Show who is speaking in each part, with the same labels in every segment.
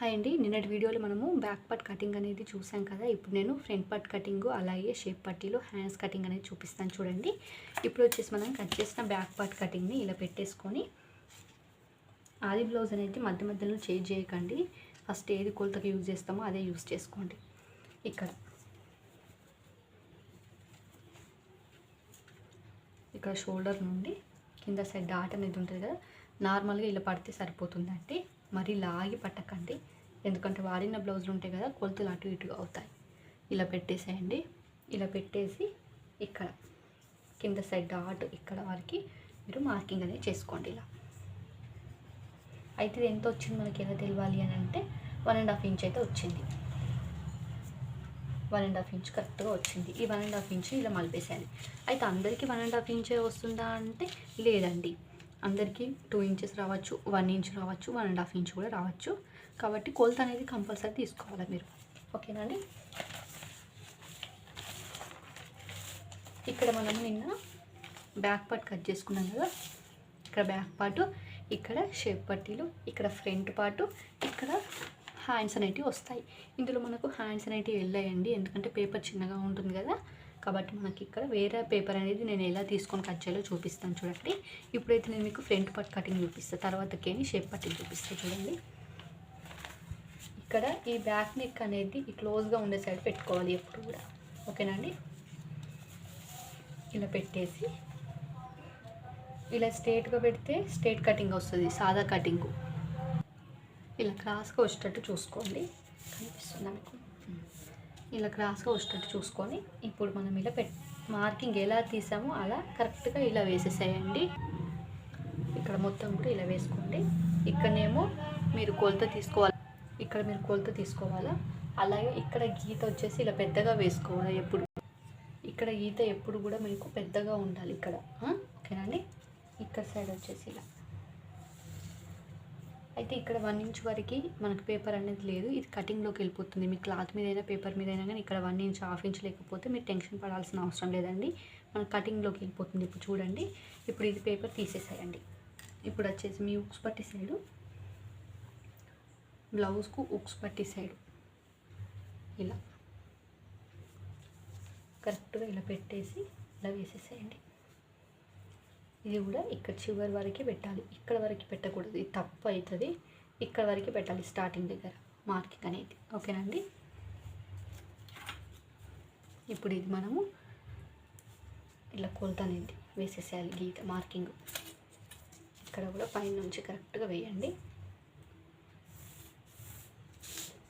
Speaker 1: Hi అండి. నిన్నటి వీడియోలో మనము బ్యాక్ పార్ట్ కటింగ్ అనేది చూసాం కదా. ఇప్పుడు నేను ఫ్రంట్ పార్ట్ కటింగ్ అలాగే షేప్ పట్టీలో హ్యాండ్స్ కటింగ్ అనేది చూపిస్తాను చూడండి. ఇప్పుడు వచ్చేసి మనం కట్ చేసిన బ్యాక్ పార్ట్ కటింగ్ని ఇలా పెట్టేసుకొని ఆది బ్లౌజ్ అనేది మధ్య మధ్యలో చేంజ్ చేయకండి. ఫస్ట్ ఏది కొలతకి యూజ్ చేస్తామో అదే యూజ్ చేసుకోండి. ఇక్కడ. ఇక్కడ షోల్డర్ నుండి కింద సైడ్ డాట్ అనేది ఉంటుంది కదా. నార్మల్గా ఇలా పడితే సరిపోతుందండి. మరీ లాగి పట్టకండి. ఎందుకంటే వాడిన బ్లౌజులు ఉంటాయి కదా కొలతలు అటు ఇటుగా అవుతాయి. ఇలా పెట్టేసేయండి. ఇలా పెట్టేసి ఇక్కడ కింద సైడ్ డాట్ ఇక్కడ వరకు మీరు మార్కింగ్ అనేది చేసుకోండి ఇలా. అయితే ఇది ఎంత వచ్చింది మనకి ఎలా తెలియాలి అని అంటే వన్ అండ్ హాఫ్ ఇంచ్ అయితే వచ్చింది. వన్ అండ్ హాఫ్ ఇంచ్ కరెక్ట్గా వచ్చింది. ఈ వన్ అండ్ హాఫ్ ఇంచ్ ఇలా మలిపేసేయాలి అయితే అందరికీ వన్ అండ్ హాఫ్ ఇంచే వస్తుందా అంటే లేదండి. అందరికీ టూ ఇంచెస్ రావచ్చు వన్ ఇంచ్ రావచ్చు వన్ అండ్ హాఫ్ ఇంచ్ కూడా రావచ్చు. కాబట్టి కొలత అనేది కంపల్సరీ తీసుకోవాలి మీరు. ఓకేనా అండి? ఇక్కడ మనం నిన్న బ్యాక్ పార్ట్ కట్ చేసుకున్నాం కదా? ఇక్కడ బ్యాక్ పార్ట్ ఇక్కడ షేప్ పట్టీలు ఇక్కడ ఫ్రంట్ పార్టు ఇక్కడ హ్యాండ్స్ అనేటివి వస్తాయి. ఇందులో మనకు హ్యాండ్స్ అనేటివి వెళ్ళాయండి. ఎందుకంటే పేపర్ చిన్నగా ఉంటుంది కదా? కాబట్టి మనకి ఇక్కడ వేరే పేపర్ అనేది నేను ఎలా తీసుకొని కట్ చేయాలో చూపిస్తాను చూడండి. ఇప్పుడైతే నేను మీకు ఫ్రంట్ పార్ట్ కటింగ్ చూపిస్తాను తర్వాతకేని షేప్ పట్టింగ్ చూపిస్తాను చూడండి. ఇక్కడ ఈ బ్యాక్ నెక్ అనేది ఈ క్లోజ్గా ఉండే సైడ్ పెట్టుకోవాలి ఎప్పుడు కూడా. ఓకేనా అండి? ఇలా పెట్టేసి ఇలా స్ట్రేట్గా పెడితే స్ట్రేట్ కటింగ్ వస్తుంది సాదా కటింగ్. ఇలా క్రాస్గా వచ్చేటట్టు చూసుకోండి. కనిపిస్తుంది మీకు? ఇలా క్రాస్గా వచ్చేటట్టు చూసుకొని ఇప్పుడు మనం ఇలా పెట్ మార్కింగ్ ఎలా తీసామో అలా కరెక్ట్గా ఇలా వేసేసేయండి. ఇక్కడ మొత్తం కూడా ఇలా వేసుకోండి. ఇక్కడనేమో మీరు కొలత తీసుకోవాలి. ఇక్కడ మీరు కొలత తీసుకోవాలా? అలాగే ఇక్కడ గీత వచ్చేసి ఇలా పెద్దగా వేసుకోవాలి ఎప్పుడు. ఇక్కడ గీత ఎప్పుడు కూడా మీకు పెద్దగా ఉండాలి ఇక్కడ. ఓకేనండి ఇక్కడ సైడ్ వచ్చేసి ఇలా. అయితే ఇక్కడ వన్ ఇంచ్ వరకు మనకు పేపర్ అనేది లేదు. ఇది కటింగ్లోకి వెళ్ళిపోతుంది. మీ క్లాత్ మీద అయినా పేపర్ మీద అయినా కానీ ఇక్కడ వన్ ఇంచ్ హాఫ్ ఇంచ్ లేకపోతే మీరు టెన్షన్ పడాల్సిన అవసరం లేదండి. మన కటింగ్లోకి వెళ్ళిపోతుంది. ఇప్పుడు చూడండి. ఇప్పుడు ఇది పేపర్ తీసేసేయండి. ఇప్పుడు వచ్చేసి మీ ఉక్స్ పట్టి సైడు బ్లౌజ్కు ఉక్స్ పట్టి సైడు ఇలా. కరెక్ట్గా ఇలా పెట్టేసి ఇలా వేసేసేయండి. ఇది కూడా ఇక్కడ చివరి వరకు పెట్టాలి. ఇక్కడ వరకు పెట్టకూడదు. ఇది తప్పు అవుతుంది. ఇక్కడ వరకు పెట్టాలి స్టార్టింగ్ దగ్గర మార్కింగ్ అనేది. ఓకేనండి ఇప్పుడు ఇది మనము ఇలా కొలత అనేది వేసేసేయాలి గీత మార్కింగ్. ఇక్కడ కూడా పైన నుంచి కరెక్ట్గా వేయండి.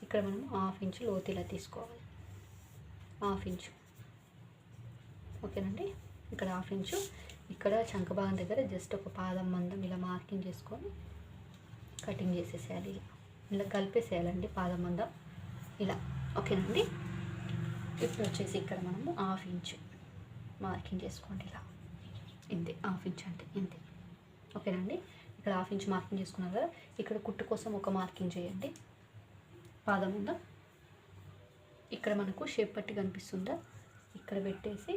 Speaker 1: ఇక్కడ మనం హాఫ్ ఇంచు లోతు ఇలా తీసుకోవాలి. Half inch. ఓకేనండి ఇక్కడ హాఫ్ ఇంచు. ఇక్కడ చంక భాగం దగ్గర జస్ట్ ఒక పాదం మందం ఇలా మార్కింగ్ చేసుకొని కటింగ్ చేసేసేయాలి ఇలా. ఇలా కలిపేసేయాలండి పాదం మందం. ఇలా. ఓకేనండి? ఇప్పుడు వచ్చేసి ఇక్కడ మనము హాఫ్ ఇంచ్ మార్కింగ్ చేసుకోండి ఇలా. ఇంతే హాఫ్ ఇంచ్ అంటే ఇంతే. ఓకేనండి? ఇక్కడ హాఫ్ ఇంచ్ మార్కింగ్ చేసుకున్నారు కదా ఇక్కడ కుట్టు కోసం ఒక మార్కింగ్ చేయండి. పాదం ఉందా ఇక్కడ మనకు షేప్ పట్టి కనిపిస్తుందా? ఇక్కడ పెట్టేసి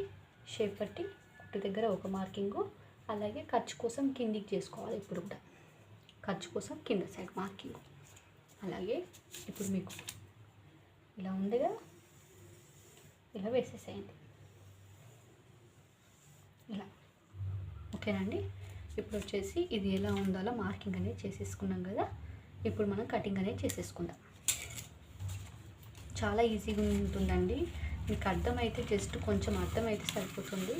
Speaker 1: షేప్ పట్టి కుట్టు దగ్గర ఒక మార్కింగు అలాగే ఖర్చు కోసం కిందికి చేసుకోవాలి ఇప్పుడు కూడా. ఖర్చు కోసం కింద సైడ్ మార్కింగ్. అలాగే ఇప్పుడు మీకు ఇలా ఉంది కదా? ఇలా వేసేసేయండి. ఇలా. ఓకేనండి? ఇప్పుడు వచ్చేసి ఇది ఎలా ఉండాలో మార్కింగ్ అనేది చేసేసుకున్నాం కదా? ఇప్పుడు మనం కటింగ్ అనేది చేసేసుకుందాం. చాలా ఈజీగా ఉంటుందండి. మీకు అర్థమైతే జస్ట్ కొంచెం అర్థమైతే సరిపోతుంది.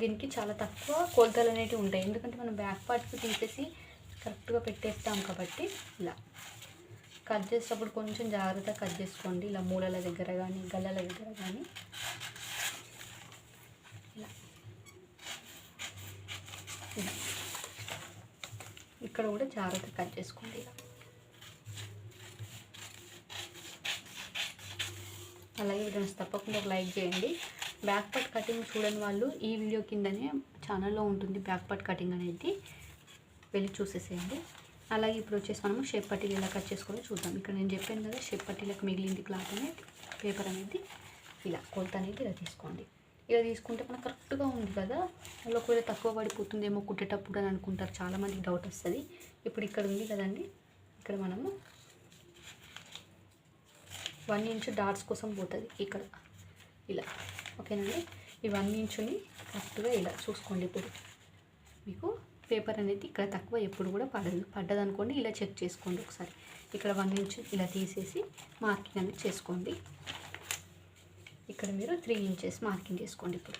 Speaker 1: దీనికి చాలా తక్కువ కొలతలు అనేవి ఉంటాయి. ఎందుకంటే మనం బ్యాక్ పార్ట్కి తీసేసి కరెక్ట్గా పెట్టేస్తాం కాబట్టి ఇలా. కట్ చేసేటప్పుడు కొంచెం జాగ్రత్తగా కట్ చేసుకోండి. ఇలా మూలల దగ్గర కానీ గల్లల దగ్గర కానీ ఇలా. ఇక్కడ కూడా జాగ్రత్తగా కట్ చేసుకోండి ఇలా. అలాగే ఫ్రెండ్స్ తప్పకుండా ఒక లైక్ చేయండి. బ్యాక్ పార్ట్ కటింగ్ చూడని వాళ్ళు ఈ వీడియో కిందనే ఛానల్లో ఉంటుంది బ్యాక్ పార్ట్ కటింగ్ అనేది. వెళ్ళి చూసేసేయండి. అలాగే ఇప్పుడు వచ్చేసి మనము షేప్ పట్టీలు ఎలా కట్ చేసుకోవాలో చూద్దాం. ఇక్కడ నేను చెప్పాను కదా షేప్ పట్టీలకు మిగిలింది క్లాత్ అనేది పేపర్ అనేది. ఇలా కొలత అనేది ఇలా తీసుకోండి. ఇలా తీసుకుంటే మనకు కరెక్ట్గా ఉంది కదా. అలా ఒకవేళ తక్కువ పడిపోతుందేమో కుట్టేటప్పుడు అని అనుకుంటారు. చాలామందికి డౌట్ వస్తుంది. ఇప్పుడు ఇక్కడ ఉంది కదండి. ఇక్కడ మనము వన్ ఇంచు డాట్స్ కోసం పోతుంది ఇక్కడ. ఇలా. ఓకేనండి? ఈ వన్ ఇంచుని కరెక్ట్గా ఇలా చూసుకోండి ఇప్పుడు. మీకు పేపర్ అనేది ఇక్కడ తక్కువ ఎప్పుడు కూడా పడదు. పడ్డదనుకోండి ఇలా చెక్ చేసుకోండి ఒకసారి. ఇక్కడ వన్ ఇంచు ఇలా తీసేసి మార్కింగ్ అనేది చేసుకోండి. ఇక్కడ మీరు త్రీ ఇంచెస్ మార్కింగ్ చేసుకోండి ఇప్పుడు.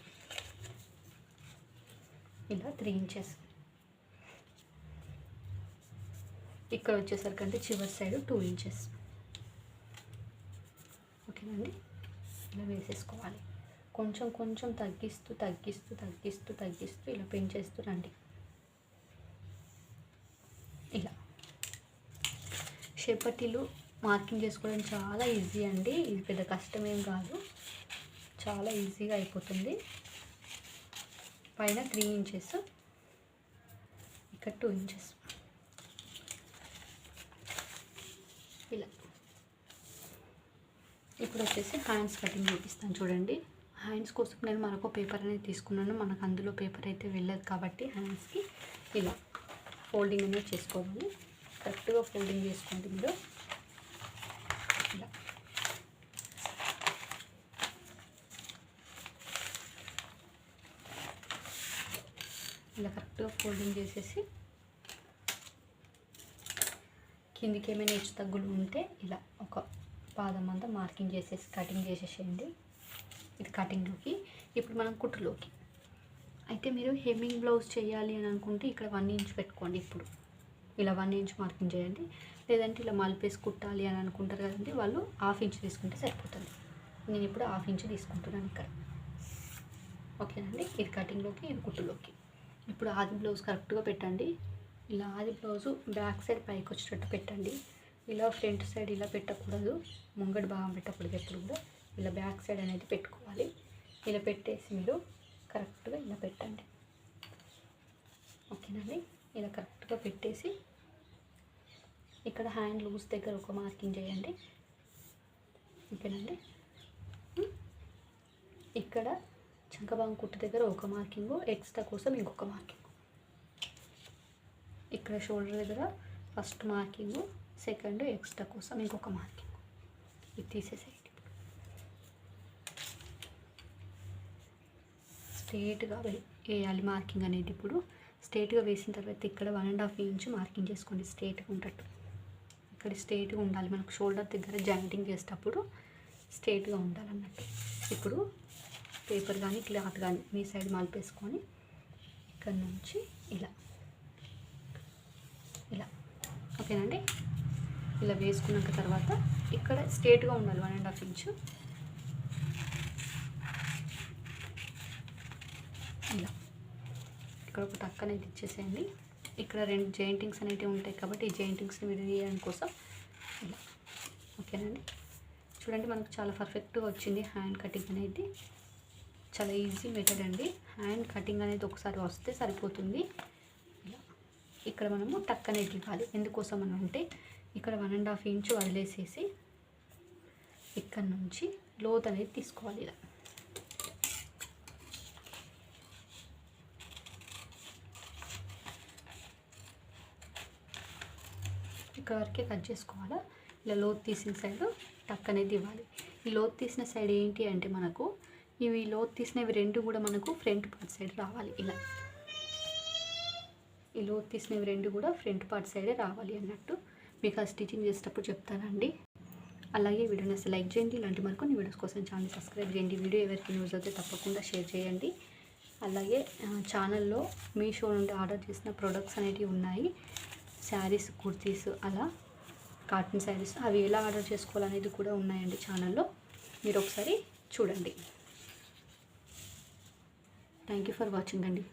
Speaker 1: ఇలా త్రీ ఇంచెస్. ఇక్కడ వచ్చేసరికి అంటే చివరి సైడ్ టూ ఇంచెస్. ఓకేనండి ఇలా వేసేసుకోవాలి. కొంచెం కొంచెం తగ్గిస్తూ తగ్గిస్తూ తగ్గిస్తూ తగ్గిస్తూ ఇలా పెంచేస్తూ రండి. ఇలా. షేపట్టీలు మార్కింగ్ చేసుకోవడం చాలా ఈజీ అండి. ఇది పెద్ద కష్టమేం కాదు. చాలా ఈజీగా అయిపోతుంది. పైన త్రీ ఇంచెస్ ఇక్కడ టూ ఇంచెస్. ఇలా. ఇప్పుడు వచ్చేసి హ్యాండ్స్ కటింగ్ చూపిస్తాను చూడండి. హ్యాండ్స్ కోసం నేను మరొక పేపర్ అనేది తీసుకున్నాను. మనకు అందులో పేపర్ అయితే వెళ్ళదు కాబట్టి హ్యాండ్స్కి ఇలా ఫోల్డింగ్ అనేది చేసుకోవాలి. కరెక్ట్గా ఫోల్డింగ్ చేసుకోండి మీరు. ఇలా. ఇలా కరెక్ట్గా ఫోల్డింగ్ చేసేసి కిందికి ఏమైనా హెచ్చు తగ్గులు ఉంటే ఇలా ఒక పాదం అంతా మార్కింగ్ చేసేసి కటింగ్ చేసేసేయండి. ఇది కటింగ్లోకి ఇప్పుడు మనం కుట్టులోకి. అయితే మీరు హెమ్మింగ్ బ్లౌజ్ చేయాలి అని అనుకుంటే ఇక్కడ వన్ ఇంచ్ పెట్టుకోండి ఇప్పుడు. ఇలా వన్ ఇంచ్ మార్కింగ్ చేయండి. లేదంటే ఇలా మలిపేసి కుట్టాలి అని అనుకుంటారు కదండి వాళ్ళు హాఫ్ ఇంచ్ తీసుకుంటే సరిపోతుంది. నేను ఇప్పుడు హాఫ్ ఇంచ్ తీసుకుంటున్నాను ఇక్కడ. ఓకేనండి? ఇది కటింగ్లోకి ఇది కుట్టులోకి. ఇప్పుడు ఆది బ్లౌజ్ కరెక్ట్గా పెట్టండి. ఇలా ఆది బ్లౌజు బ్యాక్ సైడ్ పైకి వచ్చేటట్టు పెట్టండి. ఇలా ఫ్రంట్ సైడ్ ఇలా పెట్టకూడదు. ముంగడి భాగం పెట్టకూడదు ఎప్పుడు కూడా. ఇలా బ్యాక్ సైడ్ అనేది పెట్టుకోవాలి. ఇలా పెట్టేసి మీరు కరెక్ట్గా ఇలా పెట్టండి. ఓకేనండి ఇలా కరెక్ట్గా పెట్టేసి ఇక్కడ హ్యాండ్ లూజ్ దగ్గర ఒక మార్కింగ్ చేయండి. ఓకేనండి ఇక్కడ చంకబాం కుట్టు దగ్గర ఒక మార్కింగ్ ఎక్స్ట్రా కోసం ఇంకొక మార్కింగ్. ఇక్కడ షోల్డర్ దగ్గర ఫస్ట్ మార్కింగు సెకండ్ ఎక్స్ట్రా కోసం ఇంకొక మార్కింగ్. ఇది తీసేసేయండి. స్ట్రేట్గా వేయాలి మార్కింగ్ అనేది ఇప్పుడు. స్ట్రేట్గా వేసిన తర్వాత ఇక్కడ one and half inch marking చేసుకోండి స్ట్రేట్గా ఉండట్టు ఇక్కడ స్ట్రేట్గా ఉండాలి. మనకు షోల్డర్ దగ్గర జాయింటింగ్ చేసేటప్పుడు స్ట్రేట్గా ఉండాలన్నట్టు. ఇప్పుడు పేపర్ కానీ క్లాత్ కానీ మీ సైడ్ మలిపేసుకొని ఇక్కడ నుంచి ఇలా. ఇలా. ఓకేనండి ఇలా వేసుకున్నాక తర్వాత ఇక్కడ స్ట్రేట్గా ఉండాలి వన్ అండ్ హాఫ్ ఇంచు. ఇలా. ఇక్కడ ఒక టక్ అనేది ఇచ్చేసేయండి. ఇక్కడ రెండు జాయింటింగ్స్ అనేవి ఉంటాయి కాబట్టి ఈ జాయింటింగ్స్ని విడదీయడం కోసం ఇలా. ఓకేనండి? చూడండి మనకు చాలా పర్ఫెక్ట్గా వచ్చింది హ్యాండ్ కటింగ్ అనేది. చాలా ఈజీ మెథడ్ అండి. హ్యాండ్ కటింగ్ అనేది ఒకసారి వస్తే సరిపోతుంది. ఇక్కడ మనము టక్ అనేది ఇవ్వాలి. ఎందుకోసం అని అంటే ఇక్కడ వన్ అండ్ హాఫ్ ఇంచ్ వదిలేసేసి ఇక్కడ నుంచి లోత్ అనేది తీసుకోవాలి ఇలా. ఇక్కడ వరకే కట్ చేసుకోవాలా? ఇలా లోత్ తీసిన సైడ్ టక్ అనేది ఇవ్వాలి. ఈ లోత్ తీసిన సైడ్ ఏంటి అంటే మనకు ఇవి లోత్ తీసినవి రెండు కూడా మనకు ఫ్రంట్ పార్ట్ సైడ్ రావాలి ఇలా. ఈ లోత్ తీసినవి రెండు కూడా ఫ్రంట్ పార్ట్ సైడే రావాలి అన్నట్టు. మీకు ఆ స్టిచ్చింగ్ చేసేటప్పుడు చెప్తానండి. అలాగే వీడియోని అసలు లైక్ చేయండి. ఇలాంటి మరికొన్ని వీడియోస్ కోసం ఛానల్ సబ్స్క్రైబ్ చేయండి. వీడియో ఎవరికి న్యూస్ అయితే తప్పకుండా షేర్ చేయండి. అలాగే ఛానల్లో మీషో నుండి ఆర్డర్ చేసిన ప్రొడక్ట్స్ అనేటివి ఉన్నాయి. శారీస్ కుర్తీస్ అలా కాటన్ శారీస్ అవి ఎలా ఆర్డర్ చేసుకోవాలనేది కూడా ఉన్నాయండి ఛానల్లో. మీరు ఒకసారి చూడండి. థ్యాంక్ యూ ఫర్ వాచింగ్ అండి.